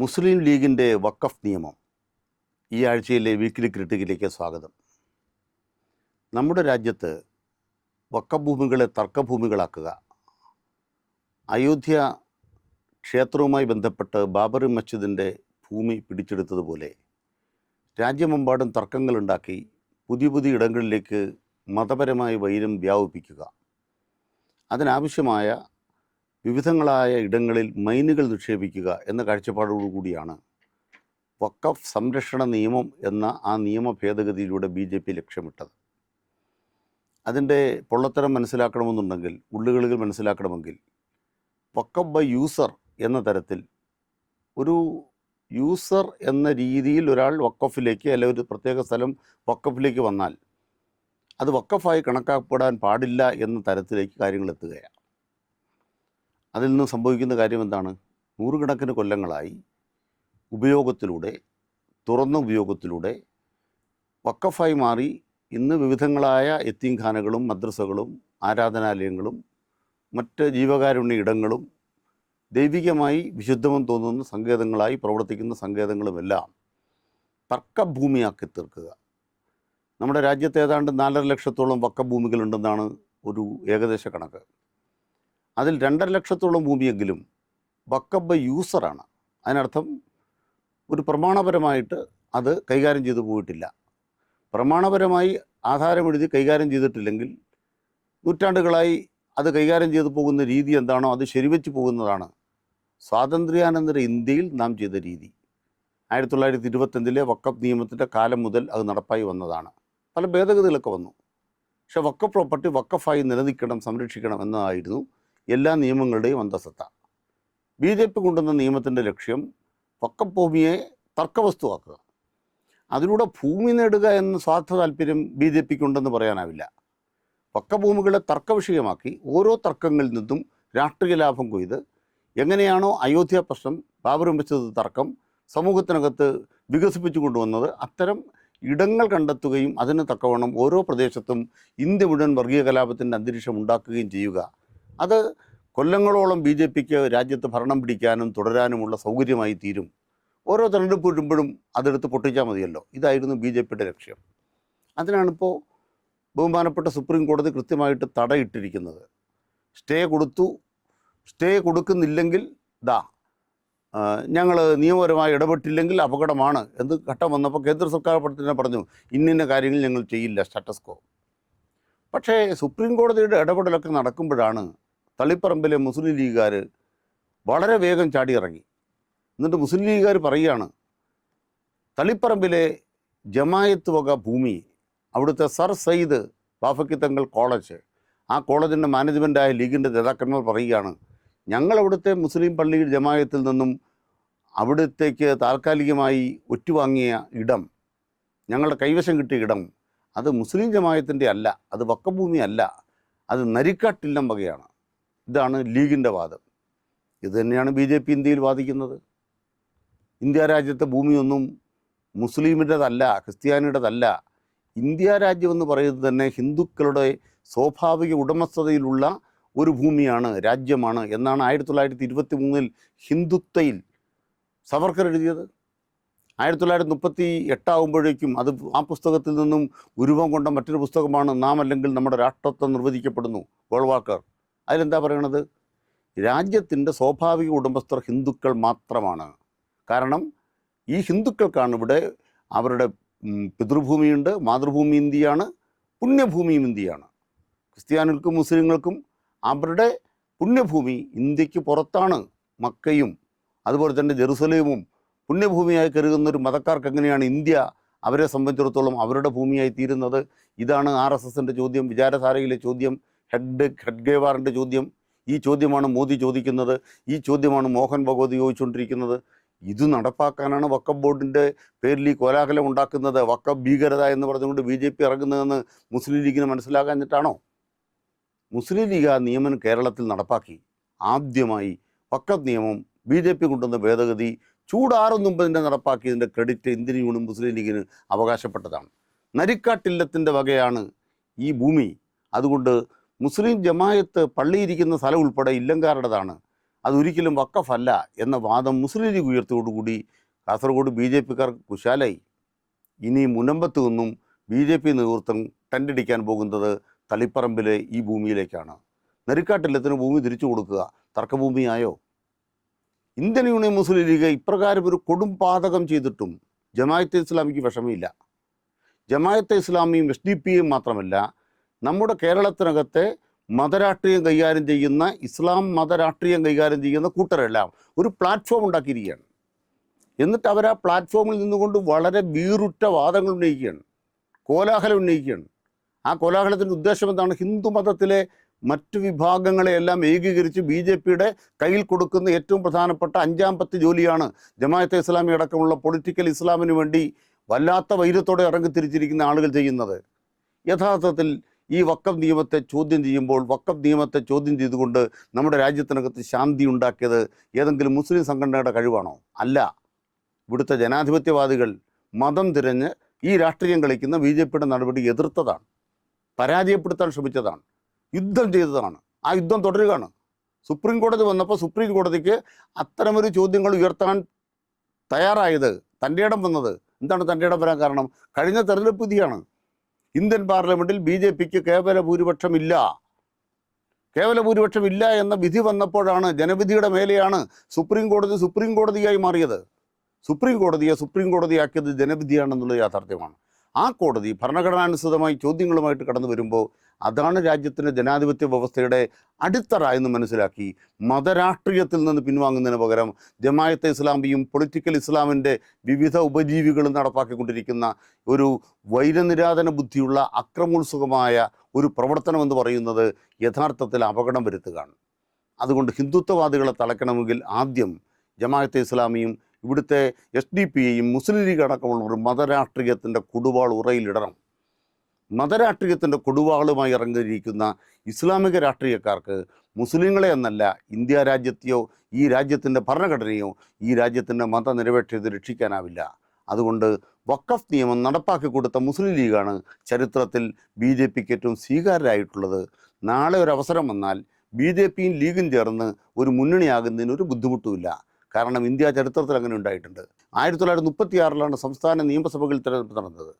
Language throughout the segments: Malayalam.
മുസ്ലിം ലീഗിന്റെ വക്കഫ് നിയമം ഈ ആഴ്ചയിലെ വീക്കിലി ക്രിട്ടിക്കിലേക്ക് സ്വാഗതം. നമ്മുടെ രാജ്യത്ത് വഖഫ് ഭൂമികളെ തർക്കഭൂമികളാക്കുക അയോധ്യ ക്ഷേത്രവുമായി ബന്ധപ്പെട്ട് ബാബറി മസ്ജിദിന്റെ ഭൂമി പിടിച്ചെടുത്തതുപോലെ രാജ്യമെമ്പാടും തർക്കങ്ങളുണ്ടാക്കി പുതിയ പുതിയ ഇടങ്ങളിലേക്ക് മതപരമായ വൈരം വ്യാപിപ്പിക്കുക. അതിനാവശ്യമായ വിവിധങ്ങളായ ഇടങ്ങളിൽ മൈനുകൾ നിക്ഷേപിക്കുക എന്ന കാഴ്ചപ്പാടോടുകൂടിയാണ് വക്കഫ് സംരക്ഷണ നിയമം എന്ന ആ നിയമ ഭേദഗതിയിലൂടെ ബി ജെ പി ലക്ഷ്യമിട്ടത്. അതിന്റെ പൊള്ളത്തരം മനസ്സിലാക്കണമെന്നുണ്ടെങ്കിൽ ഉള്ളുകളിൽ മനസ്സിലാക്കണമെങ്കിൽ വക്കഫ് ബൈ യൂസർ എന്ന തരത്തിൽ ഒരു യൂസർ എന്ന രീതിയിൽ ഒരാൾ വക്കഫിലേക്ക് അല്ലെങ്കിൽ ഒരു പ്രത്യേക സ്ഥലം വക്കഫിലേക്ക് വന്നാൽ അത് വക്കഫായി കണക്കാക്കപ്പെടാൻ പാടില്ല എന്ന തരത്തിലേക്ക് കാര്യങ്ങൾ എത്തുകയാണ്. അതിൽ നിന്ന് സംഭവിക്കുന്ന കാര്യം എന്താണ്? നൂറുകണക്കിന് കൊല്ലങ്ങളായി ഉപയോഗത്തിലൂടെ തുറന്ന ഉപയോഗത്തിലൂടെ വക്കഫായി മാറി ഇന്ന് വിവിധങ്ങളായ എത്തീംഖാനകളും മദ്രസകളും ആരാധനാലയങ്ങളും മറ്റ് ജീവകാരുണ്യ ഇടങ്ങളും ദൈവികമായി വിശുദ്ധമെന്ന് തോന്നുന്ന സങ്കേതങ്ങളായി പ്രവർത്തിക്കുന്ന സങ്കേതങ്ങളുമെല്ലാം തർക്കഭൂമിയാക്കി തീർക്കുക. നമ്മുടെ രാജ്യത്ത് ഏതാണ്ട് നാലര ലക്ഷത്തോളം വക്കഭൂമികളുണ്ടെന്നാണ് ഒരു ഏകദേശ കണക്ക്. അതിൽ രണ്ടര ലക്ഷത്തോളം ഭൂമിയെങ്കിലും വക്കബ് യൂസറാണ്. അതിനർത്ഥം ഒരു പ്രമാണപരമായിട്ട് അത് കൈകാര്യം ചെയ്തു പോയിട്ടില്ല. പ്രമാണപരമായി ആധാരമെഴുതി കൈകാര്യം ചെയ്തിട്ടില്ലെങ്കിൽ നൂറ്റാണ്ടുകളായി അത് കൈകാര്യം ചെയ്തു പോകുന്ന രീതി എന്താണോ അത് ശരിവെച്ച് പോകുന്നതാണ് സ്വാതന്ത്ര്യാനന്തര ഇന്ത്യയിൽ നാം ചെയ്ത രീതി. ആയിരത്തി തൊള്ളായിരത്തി ഇരുപത്തഞ്ചിലെ വക്കപ്പ് നിയമത്തിന്റെ കാലം മുതൽ അത് നടപ്പായി വന്നതാണ്. പല ഭേദഗതികളൊക്കെ വന്നു. പക്ഷേ വക്കഫ് പ്രോപ്പർട്ടി വക്കഫായി നിലനിൽക്കണം സംരക്ഷിക്കണം എന്നതായിരുന്നു എല്ലാ നിയമങ്ങളുടെയും അന്തസത്ത ബി ജെ പി കൊണ്ടുവന്ന നിയമത്തിന്റെ ലക്ഷ്യം പക്കഭൂമിയെ ഭൂമിയെ തർക്കവസ്തുവാക്കുക. അതിലൂടെ ഭൂമി നേടുക എന്ന സ്വാർത്ഥ താല്പര്യം ബി ജെ പിക്ക് ഉണ്ടെന്ന് പറയാനാവില്ല. പക്കഭൂമികളെ തർക്കവിഷയമാക്കി ഓരോ തർക്കങ്ങളിൽ നിന്നും രാഷ്ട്രീയ ലാഭം കൊയ്ത് എങ്ങനെയാണോ അയോധ്യ പ്രശ്നം ബാബറും വെച്ചത് തർക്കം സമൂഹത്തിനകത്ത് വികസിപ്പിച്ചു കൊണ്ടുവന്നത് അത്തരം ഇടങ്ങൾ കണ്ടെത്തുകയും അതിന് തക്കവണ്ണം ഓരോ പ്രദേശത്തും ഇന്ത്യ മുഴുവൻ വർഗീയ കലാപത്തിന്റെ അന്തരീക്ഷം ഉണ്ടാക്കുകയും ചെയ്യുക. അത് കൊല്ലങ്ങളോളം ബി ജെ പിക്ക് രാജ്യത്ത് ഭരണം പിടിക്കാനും തുടരാനുമുള്ള സൗകര്യമായി തീരും. ഓരോ തെരഞ്ഞെടുപ്പ് വരുമ്പോഴും അതെടുത്ത് പൊട്ടിച്ചാൽ മതിയല്ലോ. ഇതായിരുന്നു ബി ജെ പിയുടെ ലക്ഷ്യം. അതിനാണിപ്പോൾ ബഹുമാനപ്പെട്ട സുപ്രീം കോടതി കൃത്യമായിട്ട് തടയിട്ടിരിക്കുന്നത്. സ്റ്റേ കൊടുത്തു. സ്റ്റേ കൊടുക്കുന്നില്ലെങ്കിൽ ദാ ഞങ്ങൾ നിയമപരമായി ഇടപെട്ടില്ലെങ്കിൽ അപകടമാണ് എന്ന് ഘട്ടം വന്നപ്പോൾ കേന്ദ്ര സർക്കാർ തന്നെ പറഞ്ഞു ഇന്നിന്ന കാര്യങ്ങൾ ഞങ്ങൾ ചെയ്യില്ല സ്റ്റാറ്റസ്കോ പക്ഷേ സുപ്രീം കോടതിയുടെ ഇടപെടലൊക്കെ നടക്കുമ്പോഴാണ് തളിപ്പറമ്പിലെ മുസ്ലിം ലീഗുകാർ വളരെ വേഗം ചാടിയിറങ്ങി. എന്നിട്ട് മുസ്ലിം ലീഗുകാർ പറയുകയാണ് തളിപ്പറമ്പിലെ ജമായത്ത് വക ഭൂമി അവിടുത്തെ സർ സയ്യിദ് ബാഫക്കിത്തങ്ങൾ കോളേജ് ആ കോളേജിന്റെ മാനേജ്മെന്റായ ലീഗിന്റെ നേതാക്കന്മാർ പറയുകയാണ് ഞങ്ങൾ അവിടുത്തെ മുസ്ലിം പള്ളിയിൽ ജമായത്തിൽ നിന്നും അവിടത്തേക്ക് താൽക്കാലികമായി ഒറ്റുവാങ്ങിയ ഇടം ഞങ്ങളുടെ കൈവശം കിട്ടിയ ഇടം അത് മുസ്ലിം ജമായത്തിന്റെ അല്ല അത് വക്കഭൂമി അല്ല അത് നരിക്കാട്ടില്ലം വകയാണ്. ഇതാണ് ലീഗിന്റെ വാദം. ഇത് തന്നെയാണ് ബി ജെ പി ഇന്ത്യയിൽ വാദിക്കുന്നത്. ഇന്ത്യ രാജ്യത്തെ ഭൂമിയൊന്നും മുസ്ലിമിന്റെതല്ല ക്രിസ്ത്യാനിയുടേതല്ല. ഇന്ത്യ രാജ്യം എന്ന് പറയുന്നത് തന്നെ ഹിന്ദുക്കളുടെ സ്വാഭാവിക ഉടമസ്ഥതയിലുള്ള ഒരു ഭൂമിയാണ് രാജ്യമാണ് എന്നാണ് ആയിരത്തി തൊള്ളായിരത്തി ഇരുപത്തി മൂന്നിൽ ഹിന്ദുത്വയിൽ സവർക്കർ എഴുതിയത്. ആയിരത്തി തൊള്ളായിരത്തി മുപ്പത്തി എട്ടാവുമ്പോഴേക്കും അത് ആ പുസ്തകത്തിൽ നിന്നും ഉരുവം കൊണ്ട മറ്റൊരു പുസ്തകമാണ് നാം അല്ലെങ്കിൽ നമ്മുടെ രാഷ്ട്രത്വം നിർവചിക്കപ്പെടുന്നു. ഗോൾവാക്കർ അതിലെന്താ പറയണത്? രാജ്യത്തിന്റെ സ്വാഭാവിക ഉടമസ്ഥർ ഹിന്ദുക്കൾ മാത്രമാണ്. കാരണം ഈ ഹിന്ദുക്കൾക്കാണ് ഇവിടെ അവരുടെ പിതൃഭൂമിയുണ്ട് മാതൃഭൂമി ഇന്ത്യയാണ് പുണ്യഭൂമിയും ഇന്ത്യയാണ്. ക്രിസ്ത്യാനികൾക്കും മുസ്ലിങ്ങൾക്കും അവരുടെ പുണ്യഭൂമി ഇന്ത്യയ്ക്ക് പുറത്താണ് മക്കയും അതുപോലെ തന്നെ ജെറുസലേമും പുണ്യഭൂമിയായി കരുതുന്ന ഒരു മതക്കാർക്ക് എങ്ങനെയാണ് ഇന്ത്യ അവരെ സംബന്ധിച്ചിടത്തോളം അവരുടെ ഭൂമിയായി തീരുന്നത്? ഇതാണ് ആർ എസ് എസിന്റെ ചോദ്യം വിചാരധാരയിലെ ചോദ്യം ഹെഡ് ഹെഡ്ഗേവാറിന്റെ ചോദ്യം. ഈ ചോദ്യമാണ് മോദി ചോദിക്കുന്നത്. ഈ ചോദ്യമാണ് മോഹൻ ഭഗവത് ചോദിച്ചുകൊണ്ടിരിക്കുന്നത്. ഇത് നടപ്പാക്കാനാണ് വക്കബ് ബോർഡിന്റെ പേരിൽ ഈ കോലാഹലം ഉണ്ടാക്കുന്നത്. വക്കബ് ഭീകരത എന്ന് പറഞ്ഞുകൊണ്ട് ബി ജെ പി ഇറങ്ങുന്നതെന്ന് മുസ്ലിം ലീഗിന് മനസ്സിലാകാഞ്ഞിട്ടാണോ മുസ്ലിം ലീഗ് ആ നിയമനം കേരളത്തിൽ നടപ്പാക്കി. ആദ്യമായി വക്കബ് നിയമം ബി ജെ പി കൊണ്ടുവന്ന ഭേദഗതി ചൂടാറും തന്നെ നടപ്പാക്കിയതിന്റെ ക്രെഡിറ്റ് ഇന്ത്യൻ യൂണിയൻ മുസ്ലിം ലീഗിന് അവകാശപ്പെട്ടതാണ്. നരിക്കാട്ടില്ലത്തിന്റെ വകയാണ് ഈ ഭൂമി. അതുകൊണ്ട് മുസ്ലിം ജമായത്ത് പള്ളിയിരിക്കുന്ന സ്ഥലം ഉൾപ്പെടെ ഇല്ലങ്കാരുടേതാണ്. അതൊരിക്കലും വക്കഫല്ല എന്ന വാദം മുസ്ലിം ലീഗ് ഉയർത്തിയോടുകൂടി കാസർഗോഡ് ബി ജെ പിക്കാർ കുശാലായി. ഇനി മുനമ്പത്ത് നിന്നും ബി ജെ പി നേതൃത്വം ടെൻഡടിക്കാൻ പോകുന്നത് തളിപ്പറമ്പിലെ ഈ ഭൂമിയിലേക്കാണ്. നെരുക്കാട്ടില്ലത്തിന് ഭൂമി തിരിച്ചു കൊടുക്കുക തർക്കഭൂമിയായോ? ഇന്ത്യൻ യൂണിയൻ മുസ്ലിം ലീഗ് ഇപ്രകാരം ഒരു കൊടും പാതകം ചെയ്തിട്ടും ജമായത്തെ ഇസ്ലാമിക്ക് വിഷമമില്ല. ജമായത്തെ ഇസ്ലാമിയും എസ് ഡി പിയും മാത്രമല്ല നമ്മുടെ കേരളത്തിനകത്തെ മതരാഷ്ട്രീയം കൈകാര്യം ചെയ്യുന്ന ഇസ്ലാം മതരാഷ്ട്രീയം കൈകാര്യം ചെയ്യുന്ന കൂട്ടരെല്ലാം ഒരു പ്ലാറ്റ്ഫോം ഉണ്ടാക്കിയിരിക്കുകയാണ്. എന്നിട്ട് അവർ ആ പ്ലാറ്റ്ഫോമിൽ നിന്നുകൊണ്ട് വളരെ വീറുറ്റ വാദങ്ങൾ ഉന്നയിക്കുകയാണ്. കോലാഹലം ഉന്നയിക്കുകയാണ്. ആ കോലാഹലത്തിന്റെ ഉദ്ദേശം എന്താണ്? ഹിന്ദു മതത്തിലെ മറ്റു വിഭാഗങ്ങളെയെല്ലാം ഏകീകരിച്ച് ബി ജെ പിയുടെ കയ്യിൽ കൊടുക്കുന്ന ഏറ്റവും പ്രധാനപ്പെട്ട അഞ്ചാം പത്ത് ജോലിയാണ് ജമാഅത്തെ ഇസ്ലാമി അടക്കമുള്ള പൊളിറ്റിക്കൽ ഇസ്ലാമിന് വേണ്ടി വല്ലാത്ത വൈരത്തോടെ ഇറങ്ങിത്തിരിച്ചിരിക്കുന്ന ആളുകൾ ചെയ്യുന്നത്. യഥാർത്ഥത്തിൽ ഈ വക്കം നിയമത്തെ ചോദ്യം ചെയ്യുമ്പോൾ വക്കം നിയമത്തെ ചോദ്യം ചെയ്തുകൊണ്ട് നമ്മുടെ രാജ്യത്തിനകത്ത് ശാന്തി ഉണ്ടാക്കിയത് ഏതെങ്കിലും മുസ്ലിം സംഘടനയുടെ കഴിവാണോ? അല്ല. ഇവിടുത്തെ ജനാധിപത്യവാദികൾ മതം തിരഞ്ഞ് ഈ രാഷ്ട്രീയം കളിക്കുന്ന ബി ജെ പിയുടെ നടപടി എതിർത്തതാണ്. പരാജയപ്പെടുത്താൻ ശ്രമിച്ചതാണ്. യുദ്ധം ചെയ്തതാണ്. ആ യുദ്ധം തുടരുകയാണ്. സുപ്രീം കോടതി വന്നപ്പോൾ സുപ്രീം കോടതിക്ക് അത്തരമൊരു ചോദ്യങ്ങൾ ഉയർത്താൻ തയ്യാറായത് തന്റെ ഇടം വന്നത്. എന്താണ് തന്റെ ഇടം വരാൻ കാരണം? കഴിഞ്ഞ തെരഞ്ഞെടുപ്പ് വിധിയാണ്. ഇന്ത്യൻ പാർലമെന്റിൽ ബി ജെ പിക്ക് കേവല ഭൂരിപക്ഷമില്ല. കേവല ഭൂരിപക്ഷം ഇല്ല എന്ന വിധി വന്നപ്പോഴാണ് ജനവിധിയുടെ മേലെയാണ് സുപ്രീം കോടതി സുപ്രീം കോടതിയായി മാറിയത്. സുപ്രീം കോടതിയെ സുപ്രീം കോടതിയാക്കിയത് ജനവിധിയാണെന്നുള്ള യാഥാർത്ഥ്യമാണ്. ആ കോടതി ഭരണഘടനാനുസൃതമായി ചോദ്യങ്ങളുമായിട്ട് കടന്നു വരുമ്പോൾ അതാണ് രാജ്യത്തിന്റെ ജനാധിപത്യ വ്യവസ്ഥയുടെ അടിത്തറ എന്ന് മനസ്സിലാക്കി. മതരാഷ്ട്രീയത്തിൽ നിന്ന് പിൻവാങ്ങുന്നതിന് പകരം ജമായത്തെ ഇസ്ലാമിയും പൊളിറ്റിക്കൽ ഇസ്ലാമിന്റെ വിവിധ ഉപജീവികളും നടപ്പാക്കിക്കൊണ്ടിരിക്കുന്ന ഒരു വൈരനിരാധന ബുദ്ധിയുള്ള അക്രമോത്സുകമായ ഒരു പ്രവർത്തനം എന്ന് പറയുന്നത് യഥാർത്ഥത്തിൽ അപകടം വരുത്തുകയാണ്. അതുകൊണ്ട് ഹിന്ദുത്വവാദികളെ തളയ്ക്കണമെങ്കിൽ ആദ്യം ജമാഅത്തെ ഇസ്ലാമിയും ഇവിടുത്തെ എസ് ഡി പിയെയും മുസ്ലിം ലീഗ് അടക്കമുള്ളവർ മതരാഷ്ട്രീയത്തിന്റെ കൊടുവാൾ ഉറയിലിടണം. മതരാഷ്ട്രീയത്തിന്റെ കൊടുവാളുമായി ഇറങ്ങിയിരിക്കുന്ന ഇസ്ലാമിക രാഷ്ട്രീയക്കാർക്ക് മുസ്ലിങ്ങളെ എന്നല്ല ഇന്ത്യ രാജ്യത്തെയോ ഈ രാജ്യത്തിന്റെ ഭരണഘടനയോ ഈ രാജ്യത്തിന്റെ മതനിരപേക്ഷത രക്ഷിക്കാനാവില്ല. അതുകൊണ്ട് വക്കഫ് നിയമം നടപ്പാക്കി കൊടുത്ത മുസ്ലിം ലീഗാണ് ചരിത്രത്തിൽ ബി ജെ പിക്ക് ഏറ്റവും സ്വീകാര്യരായിട്ടുള്ളത്. നാളെ ഒരു അവസരം വന്നാൽ ബി ജെ പിയും ലീഗും ചേർന്ന് ഒരു മുന്നണിയാകുന്നതിന് ഒരു ബുദ്ധിമുട്ടുമില്ല. കാരണം ഇന്ത്യ ചരിത്രത്തിൽ അങ്ങനെ ഉണ്ടായിട്ടുണ്ട്. ആയിരത്തി തൊള്ളായിരത്തി മുപ്പത്തി സംസ്ഥാന നിയമസഭകളിൽ തിരഞ്ഞെടുപ്പ് നടന്നത്.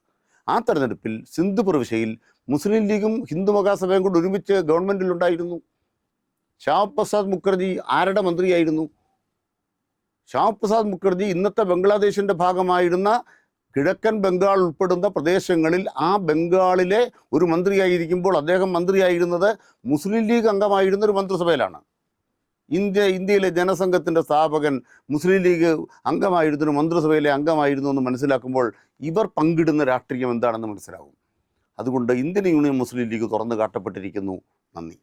ആ തെരഞ്ഞെടുപ്പിൽ സിന്ധു പ്രവിശ്യയിൽ മുസ്ലിം ലീഗും ഹിന്ദു മഹാസഭയും കൂടി ഒരുമിച്ച് ഗവൺമെന്റിലുണ്ടായിരുന്നു ശ്യാമപ്രസാദ് മുഖർജി ആരുടെ മന്ത്രിയായിരുന്നു? ശ്യാമപ്രസാദ് മുഖർജി ഇന്നത്തെ ബംഗ്ലാദേശിന്റെ ഭാഗമായിരുന്ന കിഴക്കൻ ബംഗാൾ ഉൾപ്പെടുന്ന പ്രദേശങ്ങളിൽ ആ ബംഗാളിലെ ഒരു മന്ത്രിയായിരിക്കുമ്പോൾ അദ്ദേഹം മന്ത്രിയായിരുന്നത് മുസ്ലിം ലീഗ് അംഗമായിരുന്ന ഒരു മന്ത്രിസഭയിലാണ്. ഇന്ത്യ ഇന്ത്യയിലെ ജനസംഘത്തിന്റെ സ്ഥാപകൻ മുസ്ലിം ലീഗ് അംഗമായിരുന്നു മന്ത്രിസഭയിലെ അംഗമായിരുന്നു എന്ന് മനസ്സിലാക്കുമ്പോൾ ഇവർ പങ്കിടുന്ന രാഷ്ട്രീയം എന്താണെന്ന് മനസ്സിലാകും അതുകൊണ്ട് ഇന്ത്യൻ യൂണിയൻ മുസ്ലിം ലീഗ് തുറന്നു കാട്ടപ്പെട്ടിരിക്കുന്നു. നന്ദി.